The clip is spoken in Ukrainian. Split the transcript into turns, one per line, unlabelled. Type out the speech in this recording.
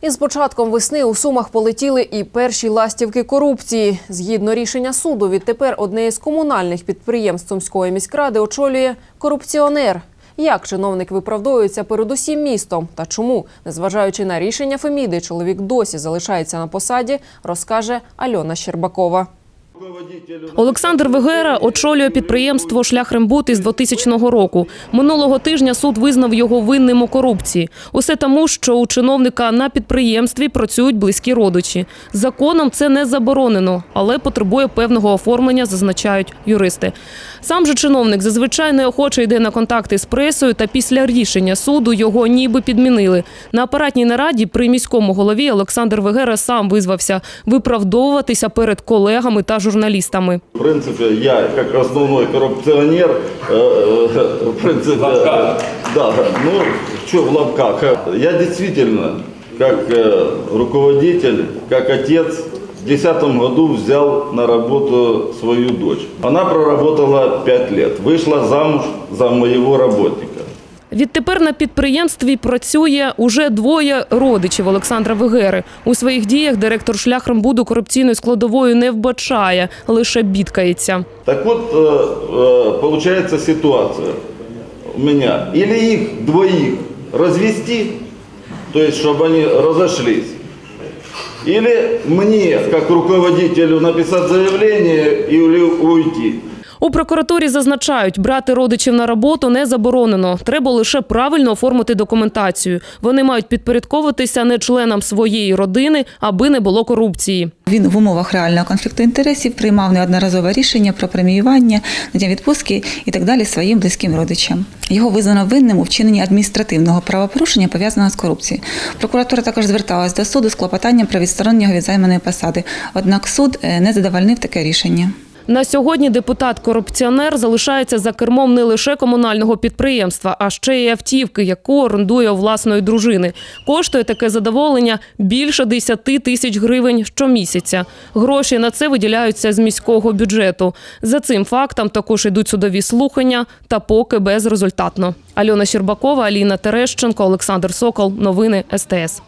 Із початком весни у Сумах полетіли і перші ластівки корупції. Згідно рішення суду, відтепер одне із комунальних підприємств Сумської міськради очолює корупціонер. Як чиновник виправдовується перед усім містом та чому, незважаючи на рішення Феміди, чоловік досі залишається на посаді, розкаже Альона Щербакова.
Олександр Вегера очолює підприємство Шлях Рембут із 2000 року. Минулого тижня суд визнав його винним у корупції. Усе тому, що у чиновника на підприємстві працюють близькі родичі. Законом це не заборонено, але потребує певного оформлення, зазначають юристи. Сам же чиновник зазвичай неохоче йде на контакти з пресою, та після рішення суду його ніби підмінили. На апаратній нараді при міському голові Олександр Вегера сам визвався виправдовуватися перед колегами та журналістами.
В принципе, я как основной коррупционер, э, э, в принципе, э, да, ну, что в лапках, я действительно, как руководитель, как отец, в 2010 году взял на работу свою дочь. Она проработала 5 лет, вышла замуж за моего работника.
Відтепер на підприємстві працює уже двоє родичів Олександра Вегери. У своїх діях директор шлях Рембуду корупційною складовою не вбачає, лише бідкається.
Так вот, э, э, получается ситуация у меня. Или их двоих развести, то есть, чтобы они разошлись. Или мне, как руководителю, написать заявление и или уйти.
У прокуратурі зазначають, брати родичів на роботу не заборонено. Треба лише правильно оформити документацію. Вони мають підпорядковуватися не членам своєї родини, аби не було корупції.
Він в умовах реального конфлікту інтересів приймав неодноразове рішення про преміювання, надання відпустки і так далі своїм близьким родичам. Його визнано винним у вчиненні адміністративного правопорушення, пов'язаного з корупцією. Прокуратура також зверталась до суду з клопотанням про відсторонення від займаної посади. Однак суд е, не задовольнив таке рішення.
На сьогодні депутат-корупціонер залишається за кермом не лише комунального підприємства, а ще й автівки, яку орендує у власної дружини. Коштує таке задоволення більше 10 тисяч гривень щомісяця. Гроші на це виділяються з міського бюджету. За цим фактом також йдуть судові слухання, та поки безрезультатно. Альона Щербакова, Аліна Терещенко, Олександр Сокол. Новини СТС.